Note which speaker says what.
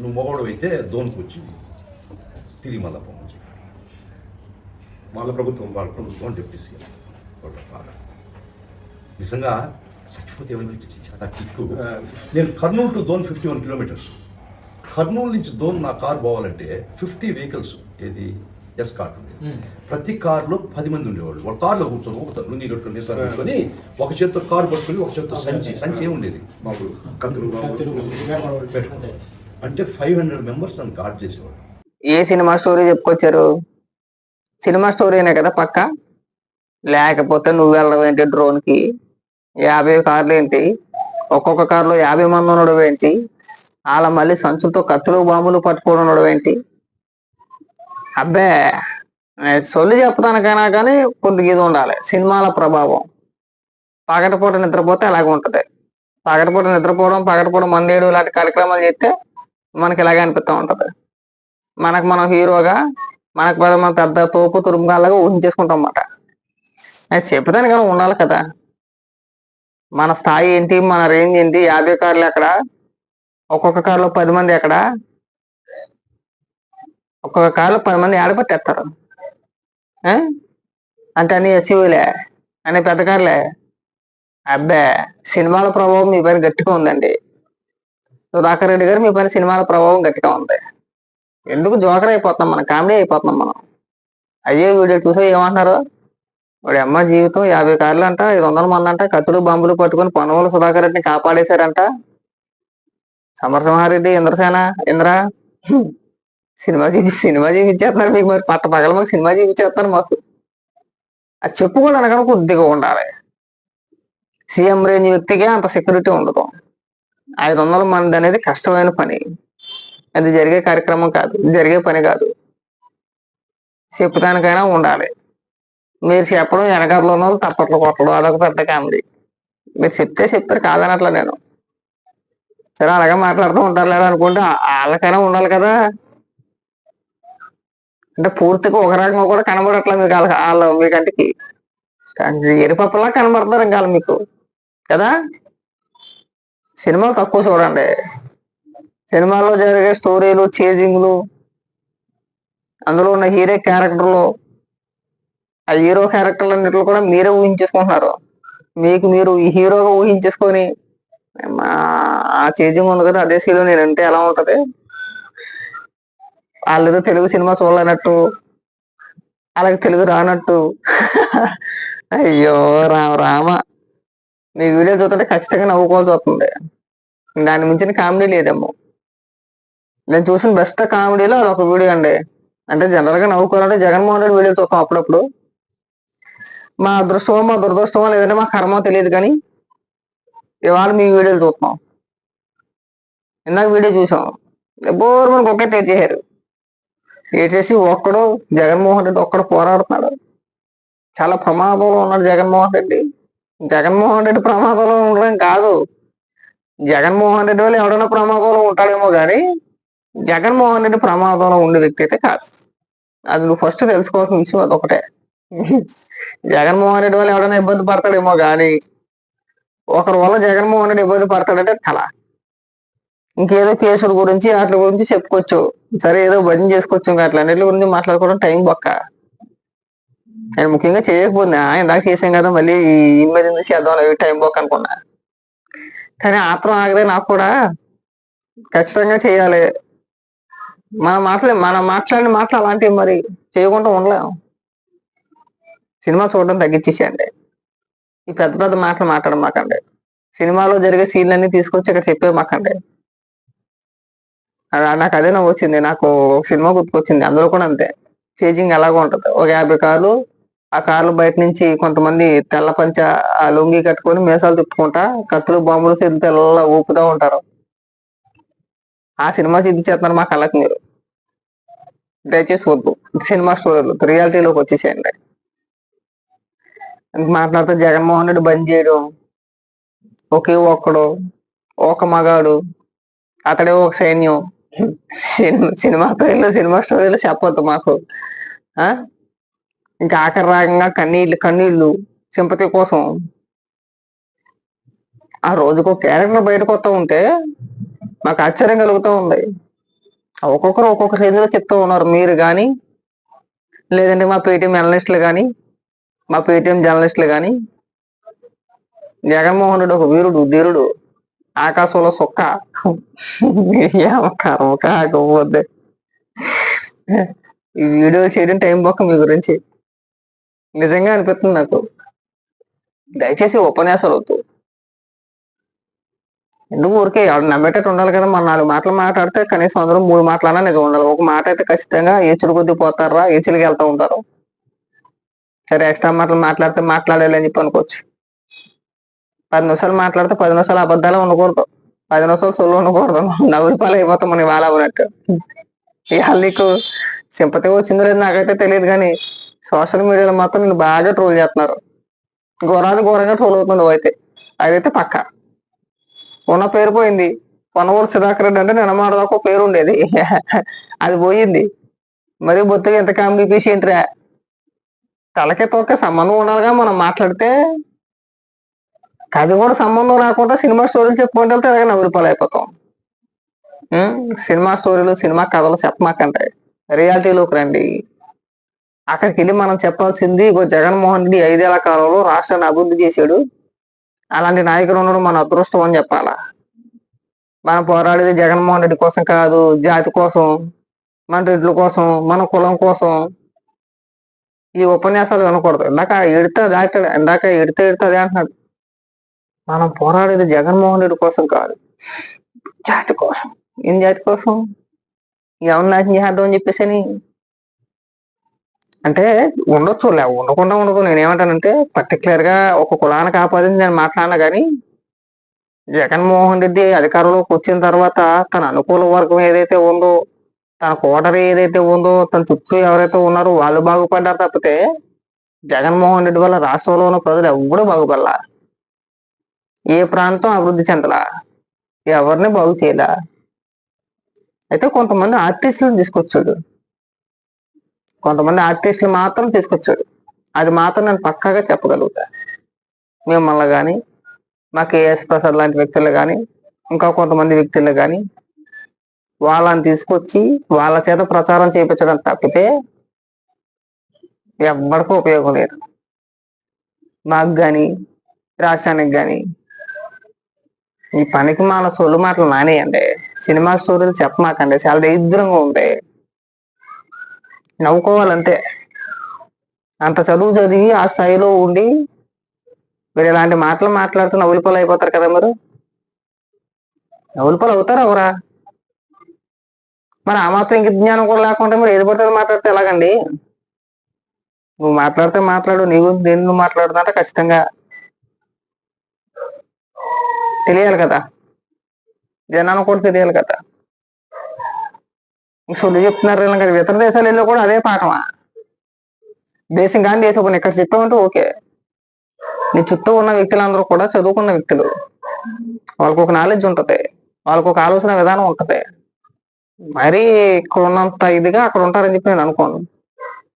Speaker 1: నువ్వు మొగడు అయితే దోన్కి వచ్చి తిరిగి మళ్ళా పోమని చెప్పి.
Speaker 2: వాళ్ళ ప్రభుత్వం వాళ్ళ ప్రభుత్వం
Speaker 1: డిప్యూటీ సీఎం వాళ్ళ ఫాదర్ నిజంగా చచ్చిపోతే ఏమని కిక్కు. నేను Kurnool to Dhone fifty one kilometres. Kurnool నుంచి దోన్ నా కార్ పోవాలంటే ఫిఫ్టీ వెహికల్స్ ఏది? ఎస్ కార్ ప్రతి కార్లో పది మంది ఉండేవాళ్ళు. వాళ్ళ కార్లో కూర్చొని ఒక లుంగి కట్టుకుని సార్ కూర్చొని ఒక చేత్తో కారు పట్టుకొని ఒక చేత్తో సంచి సంచి ఏమి ఉండేది?
Speaker 2: మామూలు కత్తులు
Speaker 1: అంటే ఫైవ్ హండ్రెడ్ మెంబర్స్ నన్ను గార్డ్ చేసేవాడు
Speaker 3: ఏ సినిమా స్టోరీ చెప్పుకొచ్చారు? సినిమా స్టోరీనే కదా పక్క? లేకపోతే నువ్వు వెళ్ళడం ఏంటి డ్రోన్కి? యాభై కార్లు ఏంటి? ఒక్కొక్క కారులో యాభై మంది ఉండడం ఏంటి? అలా మళ్ళీ సంచులతో కత్తులు బాంబులు పట్టుకోవడం ఉండడం ఏంటి? అబ్బే సొల్లి సొల్లు చెప్తానికైనా కానీ కొద్దిగా ఇది ఉండాలి. సినిమాల ప్రభావం. పగటిపూట నిద్రపోతే అలాగే ఉంటుంది. పగటిపూట నిద్రపోవడం పగటిపూట మందేడు ఇలాంటి కార్యక్రమాలు చేస్తే మనకి ఇలాగే అనిపిస్తూ ఉంటది? మనకు మనం హీరోగా మనకు మనం మన పెద్ద తోపు తురుముగాలాగా ఊహించేసుకుంటాం అన్నమాట అది చెప్తాను కానీ ఉండాలి కదా. మన స్థాయి ఏంటి మన రేంజ్ ఏంటి యాభై కార్లు ఎక్కడ? ఒక్కొక్క కారులో పది మంది ఎక్కడ? ఒక్కొక్క కారులో పది మంది ఆడపట్టేస్తారు అంటే అన్ని ఎస్యూలే అన్ని పెద్ద కార్లే? అబ్బే సినిమాల ప్రభావం మీ పైన గట్టిగా ఉందండి. సుధాకర్ రెడ్డి గారు మీ పైన సినిమాల ప్రభావం గట్టిగా ఉంది. ఎందుకు జోకర్ అయిపోతున్నాం మనం? కామెడీ అయిపోతున్నాం మనం. అయ్యే వీడియో చూసే ఏమంటున్నారు? వాడి అమ్మ జీవితం యాభై కార్లు అంట ఐదు వందల మంది అంట కత్తులు బాంబులు పట్టుకొని పనువులు సుధాకర్ రెడ్డిని కాపాడేశారంట. సమరసింహారెడ్డి ఇంద్రసేన ఇంద్ర. సినిమా చూపి సినిమా చూపించేస్తున్నారు మీకు మరి. పట్ట పగల మాకు సినిమా చూపించేస్తున్నారు మాకు. అది చెప్పుకోవడానికి కనుక కొద్దిగా ఉండాలి. సీఎం రేంజ్ వ్యక్తికే అంత సెక్యూరిటీ ఉండదు. ఐదు వందల మంది అనేది కష్టమైన పని. అది జరిగే కార్యక్రమం కాదు జరిగే పని కాదు. చెప్పుతానికైనా ఉండాలి. మీరు చెప్పడం వెనకాలలో ఉన్న వాళ్ళు తప్పట్లు కొట్టడం అదొక పెద్ద కామెడీ. మీరు చెప్తే చెప్పారు కాదనట్లా నేను. సరే అలాగే మాట్లాడుతూ ఉంటారు లేదా అనుకుంటే వాళ్ళకైనా ఉండాలి కదా. అంటే పూర్తిగా ఒక రకంగా కూడా కనబడట్లేదు మీకు వాళ్ళ వాళ్ళ మీ కంటికి. కానీ ఎరుపప్పలా కనబడతారు ఇంకా మీకు. కదా? సినిమాలు తక్కువ చూడండి. సినిమాల్లో జరిగే స్టోరీలు చేజింగ్లు అందులో ఉన్న హీరో క్యారెక్టర్లు ఆ హీరో క్యారెక్టర్లు అన్నింటిలో కూడా మీరే ఊహించేసుకుంటున్నారు. మీకు మీరు ఈ హీరోగా ఊహించేసుకొని మా ఆ చేజింగ్ ఉంది కదా అదే సీలో నేను అంటే ఎలా ఉంటది? వాళ్ళేదో తెలుగు సినిమా చూడలేనట్టు అలాగే తెలుగు రానట్టు. అయ్యో రామ రామ. మీ వీడియో చూస్తుంటే ఖచ్చితంగా నవ్వుకోవాల్సి వస్తుంది. దాని మించిన కామెడీ లేదేమో. నేను చూసిన బెస్ట్ కామెడీలో అది ఒక వీడియో అండి. అంటే జనరల్గా నవ్వుకోవాలంటే జగన్మోహన్ రెడ్డి వీడియో చూస్తాం అప్పుడప్పుడు. మా అదృష్టమో మా దురదృష్టమో లేదంటే మా కర్మో తెలియదు కానీ ఇవాళ మీ వీడియోలు చూస్తాం. ఇందాక వీడియో చూసాం. బోర్ మనకు ఒకే చేశారు. ఏడ్చేసి ఒక్కడు జగన్మోహన్ రెడ్డి ఒక్కడు పోరాడుతున్నాడు. చాలా ప్రమాదంలో ఉన్నాడు జగన్మోహన్ రెడ్డి. జగన్మోహన్ రెడ్డి ప్రమాదంలో ఉండడం కాదు. జగన్మోహన్ రెడ్డి వాళ్ళు ఎవడైనా ప్రమాదంలో ఉంటాడేమో కానీ జగన్మోహన్ రెడ్డి ప్రమాదంలో ఉండే వ్యక్తి అయితే కాదు. అది నువ్వు ఫస్ట్ తెలుసుకోవాల్సిన విషయం అది ఒకటే జగన్మోహన్ రెడ్డి వల్ల ఎవడైనా ఇబ్బంది పడతాడేమో కానీ ఒకరి వల్ల జగన్మోహన్ రెడ్డి ఇబ్బంది పడతాడంటే కళ ఇంకేదో కేసుల గురించి వాటి గురించి చెప్పుకోవచ్చు. సరే ఏదో భజన చేసుకోవచ్చు ఇంకా అట్లన్నిటి గురించి మాట్లాడుకోవడం టైం బొక్క. అండ్ ముఖ్యంగా చేయకపోతున్నా ఇందాక చేసాం కదా మళ్ళీ ఈ మీద చేద్దాం అవి టైం పోక్ అనుకున్నా. కానీ ఆత్రం ఆగదే నాకు కూడా ఖచ్చితంగా చేయాలి. మన మాట్లాడే మనం మాట్లాడిన మాటలు అలాంటివి మరి చేయకుండా ఉండలేము. సినిమా చూడడం తగ్గించేసేయండి. ఈ పెద్ద పెద్ద మాటలు మాట్లాడడం మాకండి. సినిమాలో జరిగే సీన్లన్నీ తీసుకొచ్చి ఇక్కడ చెప్పే మాకండి. నాకు అదే నవ్వు వచ్చింది నాకు ఒక సినిమా గుర్తుకొచ్చింది. అందులో కూడా అంతే. చేజింగ్ ఎలాగో ఉంటుంది. ఒక యాభై కార్లు ఆ కార్లు బయట నుంచి కొంతమంది తెల్ల పంచ ఆ లుంగి కట్టుకొని మీసాలు తిప్పుకుంటా కత్తులు బాంబులు చేతులు తెల్ల ఊపుతా ఉంటారు. ఆ సినిమా చూపించేస్తున్నారు మా కళ్ళకి మీరు దయచేసి వద్దు. సినిమా స్టోరీలు రియాలిటీలోకి వచ్చేసేయండి. మాట్లాడితే జగన్మోహన్ రెడ్డి బంద్ చేయడం ఒకే ఒక్కడు ఒక మగాడు అతడే ఒక సైన్యం. సినిమా సినిమా పేర్లు సినిమా స్టోరీలు చెప్పొద్దు మాకు. ఆ? ఇంకా ఆఖరి రాగంగా కన్నీళ్ళు కన్నీళ్ళు సింపతి కోసం ఆ రోజుకో క్యారెక్టర్ బయటకు వస్తూ ఉంటే మాకు ఆశ్చర్యం కలుగుతూ ఉంది. ఒక్కొక్కరు ఒక్కొక్క రేంజ్లో చెప్తూ ఉన్నారు మీరు కానీ లేదంటే మా పేటీఎం అనలిస్టులు కానీ మా పేటీఎం జర్నలిస్టులు కానీ జగన్మోహన్ రెడ్డి ఒక వీరుడు ధీరుడు ఆకాశంలో సొక్క. కర్మ కాకపోతే. ఈ వీడియో చేయడం టైం బొక్క మీ గురించి. నిజంగా అనిపిస్తుంది నాకు. దయచేసి ఉపన్యాసాలు వద్దు. ఎందుకు ఊరికే నమ్మేటట్టు ఉండాలి కదా? మన నాలుగు మాటలు మాట్లాడితే కనీసం అందరూ మూడు మాటలన్నా నిజం ఉండాలి. ఒక మాట అయితే ఖచ్చితంగా ఏచులు కొద్ది పోతారా? ఏచులకి వెళ్తా ఉంటారు. సరే ఎక్స్ట్రా మాటలు మాట్లాడితే మాట్లాడాలి అని చెప్పి అనుకోవచ్చు. పది నిమిషాలు మాట్లాడితే పది నిమిషాలు అబద్ధాలు ఉండకూడదు. పది నిమిషాలు సొల్లు ఉండకూడదు. నవ్వు రూపాయలు అయిపోతాం మనం ఇవాళ అవునట్టు ఇవాళ నీకు సింపతి వచ్చిందో లేదు నాకైతే తెలియదు కానీ సోషల్ మీడియాలో మాత్రం నేను బాగా ట్రోల్ చేస్తున్నారు. ఘోరాది ఘోరంగా ట్రోల్ అవుతుంది అయితే. అదైతే పక్క. ఉన్న పేరు పోయింది. పొనవూరు సుధాకర్ రెడ్డి అంటే నిన్నమాడదాకా ఒక పేరు ఉండేది. అది పోయింది. మరి బొత్తిగా ఎంత కామెడీ పీస్ ఏంట్రా? తలకే తోక సంబంధం ఉండాలిగా మనం మాట్లాడితే. అది కూడా సంబంధం రాకుండా సినిమా స్టోరీలు చెప్పుకుంటే వెళ్తే అలాగే నవ్వు అయిపోతాం సినిమా స్టోరీలు సినిమా కథలు చెప్పమాకంటే. రియాలిటీలోకి రండి. అక్కడికి వెళ్ళి మనం చెప్పాల్సింది ఇగో జగన్మోహన్ రెడ్డి ఐదేళ్ళ కాలంలో రాష్ట్రాన్ని అభివృద్ధి చేశాడు. అలాంటి నాయకుడు ఉండడం మన అదృష్టం అని చెప్పాలా? మనం పోరాడేది జగన్మోహన్ రెడ్డి కోసం కాదు జాతి కోసం మన రెడ్ల కోసం మన కులం కోసం. ఈ ఉపన్యాసాలు వినకూడదు. ఇందాక ఎడితే దాకా ఇందాక ఎడితే ఎడితే అదే అంటున్నాడు. మనం పోరాడేది జగన్మోహన్ రెడ్డి కోసం కాదు జాతి కోసం. ఏం జాతి కోసం? ఎవరు నాశనం చేద్దాం అని చెప్పేసి అని అంటే ఉండొచ్చు లేవు ఉండకుండా ఉండదు. నేనేమంటానంటే పర్టికులర్గా ఒక కులానికి ఆపాదించి నేను మాట్లాడినా కానీ జగన్మోహన్ రెడ్డి అధికారంలోకి వచ్చిన తర్వాత తన అనుకూల వర్గం ఏదైతే ఉందో తన కోటరీ ఏదైతే ఉందో తన చుట్టూ ఎవరైతే ఉన్నారో వాళ్ళు బాగుపడ్డారు తప్పితే జగన్మోహన్ రెడ్డి వల్ల రాష్ట్రంలో ఉన్న ప్రజలు ఎవ్వడూ బాగుపడలా. ఏ ప్రాంతం అభివృద్ధి చెందలా? ఎవరిని బాగు చేయలా? అయితే కొంతమంది ఆర్టిస్టులను తీసుకొచ్చాడు. కొంతమంది ఆర్టిస్టులు మాత్రం తీసుకొచ్చాడు అది మాత్రం నేను పక్కాగా చెప్పగలుగుతా. మిమ్మల్ని కానీ మా కేఎస్ ప్రసాద్ లాంటి వ్యక్తులు కానీ ఇంకా కొంతమంది వ్యక్తులు కానీ వాళ్ళని తీసుకొచ్చి వాళ్ళ చేత ప్రచారం చేయించడం తప్పితే ఎవ్వరికీ ఉపయోగం లేదు. మాకు కానీ రాష్ట్రానికి కానీ ఈ పనికి మన సొల్లు మాటలు నానేయండి సినిమా స్టోరీలు చెప్పమాకండి. చాలా దరిద్రంగా ఉంటాయి నవ్వుకోవాలంతే. అంత చదువు చదివి ఆ స్థాయిలో ఉండి మీరు ఇలాంటి మాటలు మాట్లాడుతూ నవ్వులపాలు అయిపోతారు కదా మీరు? నవ్వులపాలు అవుతారా ఎవరా? మరి ఆ మాత్రం ఇంక జ్ఞానం కూడా లేకుండా మీరు ఏది పడితే మాట్లాడితే ఎలాగండి? నువ్వు మాట్లాడితే మాట్లాడు నీ గురించి దేని నువ్వు మాట్లాడుతుంటే ఖచ్చితంగా తెలియాలి కదా. జనానికి కూడా తెలియాలి కదా. సొల్లు చెప్తున్నారు ఇలా కదా ఇతర దేశాలలో కూడా అదే పాఠమా? దేశం కానీ దేశం ఇక్కడ ఇక్కడ చెప్పామంటే ఓకే. నీ చుట్టూ ఉన్న వ్యక్తులందరూ కూడా చదువుకున్న వ్యక్తులు. వాళ్ళకు ఒక నాలెడ్జ్ ఉంటుంది. వాళ్ళకు ఒక ఆలోచన విధానం ఉంటుంది. మరి ఇక్కడ ఉన్నంత ఇదిగా అక్కడ ఉంటారని చెప్పి నేను అనుకోను.